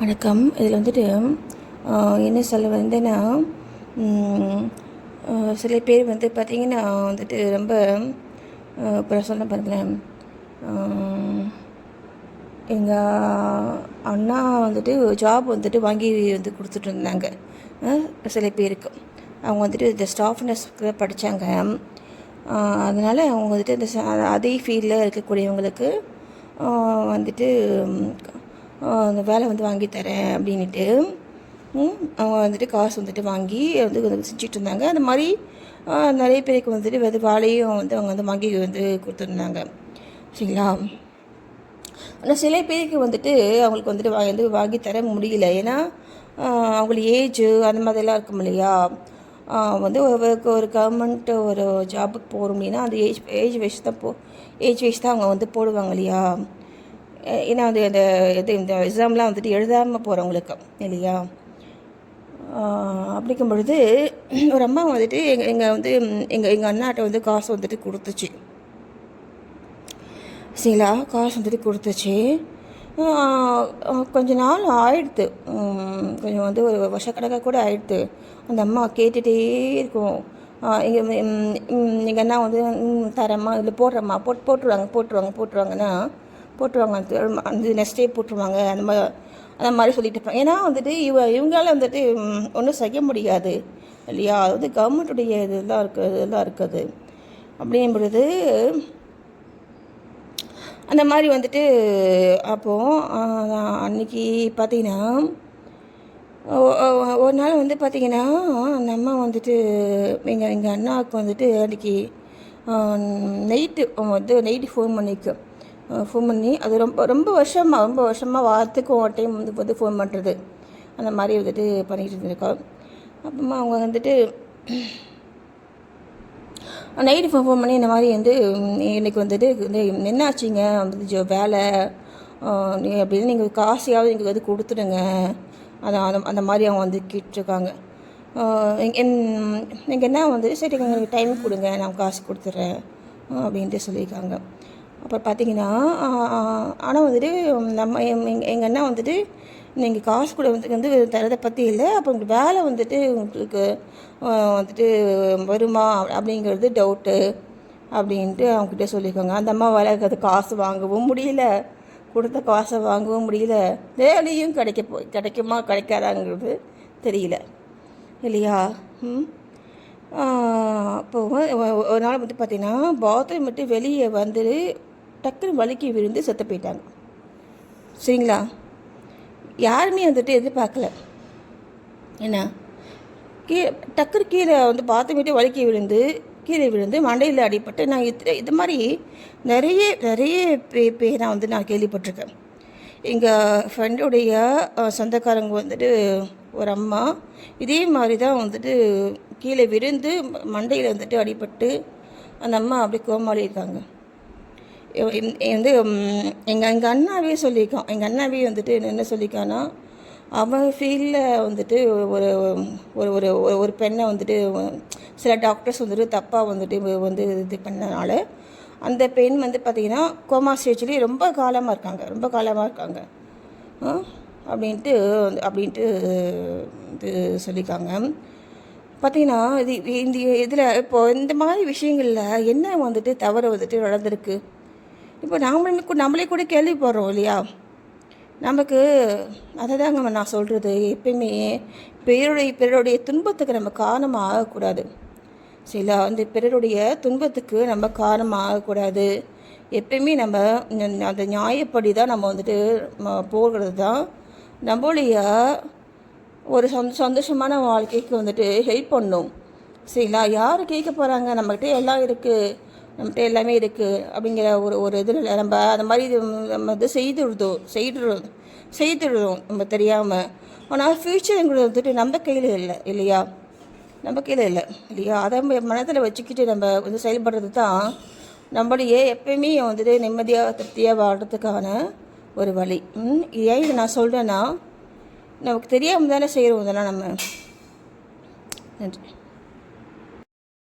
வணக்கம். இதில் வந்துட்டு என்ன சொல்ல வந்தேன்னா சில பேர் வந்து பார்த்திங்கன்னா வந்துட்டு ரொம்ப ஆஹ், இப்போ பாருங்களேன் எங்கள் அண்ணா வந்துட்டு ஜாப் வந்துட்டு வாங்கி வந்து கொடுத்துட்டு இருந்தாங்க. சில பேருக்கு. அவங்க வந்துட்டு இந்த ஸ்டாஃப் நர்ஸ்க்கு படித்தாங்க அதனால் அவங்க வந்துட்டு இந்த அதே ஃபீல்டில் இருக்கக்கூடியவங்களுக்கு வந்துட்டு அந்த வேலை வந்து வாங்கி தரேன் அப்படின்ட்டு அவங்க வந்துட்டு காசு வந்துட்டு வாங்கி வந்து செஞ்சுட்டு இருந்தாங்க. அந்த மாதிரி நிறைய பேருக்கு வந்துட்டு வந்து வேலையும் வந்து அவங்க வந்து வாங்கி வந்து கொடுத்துருந்தாங்க. சரிங்களா? ஆனால் சில பேருக்கு வந்துட்டு அவங்களுக்கு வந்துட்டு வா- வந்து வாங்கி தர முடியல. ஏன்னா அவங்களுக்கு ஏஜு அந்த மாதிரிலாம் இருக்கும் இல்லையா? வந்து ஒரு ஒரு கவர்மெண்ட் ஒரு ஜாபுக்கு போகிறோம் அப்படின்னா அந்த ஏஜ் ஏஜ் வயசு தான் போ ஏஜ் வயசு தான் அவங்க வந்து போடுவாங்க இல்லையா? ஏன்னா வந்து அந்த இது இந்த எக்ஸாம்லாம் வந்துட்டு எழுதாமல் போகிறவங்களுக்கு இல்லையா? அப்படிக்கும் பொழுது ஒரு அம்மா வந்துட்டு எங்கள் எங்கள் வந்து எங்கள் எங்கள் அண்ணாட்ட வந்து காசு வந்துட்டு கொடுத்துச்சு. சரிங்களா? காசு வந்துட்டு கொடுத்துச்சு. கொஞ்ச நாள் ஆயிடுத்து. கொஞ்சம் வந்து ஒரு வருஷக்கணக்காக கூட ஆயிடுத்து. அந்த அம்மா கேட்டுகிட்டே இருக்கும். எங்கள் எங்கள் அண்ணா வந்து தரம்மா இல்லை இதில் போடுறேம்மா. போட்டு போட்டுருவாங்க போட்டுருவாங்க போட்டுருவாங்கன்னா போட்டுருவாங்க. அந்த- அந்த நெக்ஸ்ட் டே போட்டுருவாங்க. அந்த மாதிரி அந்த மாதிரி சொல்லிட்டு இருப்பாங்க. ஏன்னா வந்துட்டு இவ இவங்களால வந்துட்டு ஒன்றும் செய்ய முடியாது. இல்லையா? அது வந்து கவர்மெண்ட்டுடைய இதெல்லாம் இருக்குது இதெல்லாம் இருக்குது. அப்படிங்கும் பொழுது அந்த மாதிரி வந்துட்டு அப்போது அன்னைக்கு பார்த்தீங்கன்னா ஒரு நாள் வந்து பார்த்தீங்கன்னா அந்த அம்மா வந்துட்டு எங்கள் எங்கள் அண்ணாவுக்கு வந்துட்டு அன்றைக்கி நைட்டு வந்து நைட்டு ஃபோன் பண்ணிக்கு ஃபோன் பண்ணி அது ரொம்ப ரொம்ப வருஷமாக ரொம்ப வருஷமாக வாரத்துக்கு ஒரு டைம் வந்து வந்து ஃபோன் பண்ணுறது அந்த மாதிரி வந்துட்டு பண்ணிகிட்டு இருந்திருக்கோம். அப்புறமா அவங்க வந்துட்டு நைட்டு ஃபோன் ஃபோன் பண்ணி இந்த மாதிரி வந்து ம், வந்துட்டு இந்த என்ன ஆச்சுங்க? வந்து ஜோ வேலை அப்படின்னு நீங்கள் காசையாவது எங்களுக்கு வந்து கொடுத்துடுங்க. அதான் அந்த அந்த மாதிரி அவங்க வந்து கேட்டிருக்காங்க. நீங்கள் என்ன வந்து சரி எங்களுக்கு டைம் கொடுங்க நான் காசு கொடுத்துட்றேன் அப்படின்ட்டு சொல்லியிருக்காங்க. அப்புறம் பார்த்தீங்கன்னா ஆனால் வந்துட்டு நம்ம எங்கள் எங்கள் அண்ணா வந்துட்டு நீங்கள் காசு கூட வந்து வந்து தரதை பற்றி இல்லை. அப்போ உங்களுக்கு வேலை வந்துட்டு உங்களுக்கு வந்துட்டு வருமா? அப்படிங்கிறது டவுட்டு அப்படின்ட்டு அவங்ககிட்ட சொல்லியிருக்காங்க அந்த அம்மா வேலை அது காசு வாங்கவும் முடியல. கொடுத்த காசை வாங்கவும் முடியல. வேலையும் கிடைக்க போ கிடைக்குமா? கிடைக்காதாங்கிறது தெரியல. இல்லையா? ம். அப்போ ஒரு நாள் வந்து பார்த்தீங்கன்னா பாத்ரூம் விட்டு வெளியே வந்து டக்குன்னு வலிக்கி விழுந்து செத்து போயிட்டாங்க. சரிங்களா? யாருமே வந்துட்டு எதிர்பார்க்கல. என்ன கீ டக்குனு கீழே வந்து பாத்ரூம் விட்டு விழுந்து கீழே விழுந்து மண்டையில் அடிப்பட்டு நான் இது இது மாதிரி நிறைய நிறைய பே பேரை வந்து நான் கேள்விப்பட்டிருக்கேன். எங்கள் ஃப்ரெண்டுடைய சொந்தக்காரங்க வந்துட்டு ஒரு அம்மா இதே மாதிரி தான் வந்துட்டு கீழே விழுந்து மண்டையில் வந்துட்டு அடிபட்டு அந்த அம்மா அப்படியே கோமாளி இருக்காங்க. வந்து எங்கள் எங்கள் அண்ணாவே சொல்லியிருக்கான். எங்கள் அண்ணாவே வந்துட்டு என்ன சொல்லியிருக்கான்னா அவன் ஃபீல்டில் வந்துட்டு ஒரு ஒரு ஒரு ஒரு பெண்ணை வந்துட்டு சில டாக்டர்ஸ் வந்துட்டு தப்பாக வந்துட்டு வந்து இது பண்ணனால அந்த பெண் வந்து பார்த்திங்கன்னா கோமா ஸ்டேஜ்லேயே ரொம்ப காலமாக இருக்காங்க. ரொம்ப காலமாக இருக்காங்க. அப்படின்ட்டு அப்படின்ட்டு இது சொல்லியிருக்காங்க. பார்த்தீங்கன்னா இது இந்த இதில் இப்போது இந்த மாதிரி விஷயங்களில் என்ன வந்துட்டு தவறு வந்துட்டு நடந்திருக்கு? இப்போ நாமளுமே நம்மளே கூட கேள்விப்படுறோம் இல்லையா? நமக்கு அதை தாங்க நான் சொல்கிறது எப்பயுமே பிறருடைய பிறருடைய துன்பத்துக்கு நம்ம காரணமாக ஆகக்கூடாது சரிங்களா அந்த பிறருடைய துன்பத்துக்கு நம்ம காரணமாக ஆகக்கூடாது எப்பயுமே நம்ம அந்த நியாயப்படி தான் நம்ம வந்துட்டு ம- போகிறது தான் நம்மளுடைய ஒரு சந் சந்தோஷமான வாழ்க்கைக்கு வந்துட்டு ஹெல்ப் பண்ணும். சரிங்களா? யார் கேட்க போகிறாங்க நம்மக்கிட்ட எல்லாம் இருக்குது நம்மகிட்ட எல்லாமே இருக்குது அப்படிங்கிற ஒரு ஒரு இதில் நம்ம அந்த மாதிரி இது நம்ம இது செய்துடுதோ செய்துடுறோம் செய்துடுறோம் நம்ம தெரியாமல் ஆனால் ஃப்யூச்சருங்கிறது வந்துட்டு நம்ம கையில் இல்லை இல்லையா? நம்ம கையில் இல்லை இல்லையா? அதை மனதில் வச்சுக்கிட்டு நம்ம வந்து செயல்படுறது தான் நம்மளையே எப்பயுமே வந்துட்டு நிம்மதியாக திருப்தியாக வாழ்கிறதுக்கான ஒரு வழி. இது ஏன் இதை நான் சொல்கிறேன்னா நமக்கு தெரியாமல் தானே செய்கிறோம் இதெல்லாம் நம்ம. நன்றி.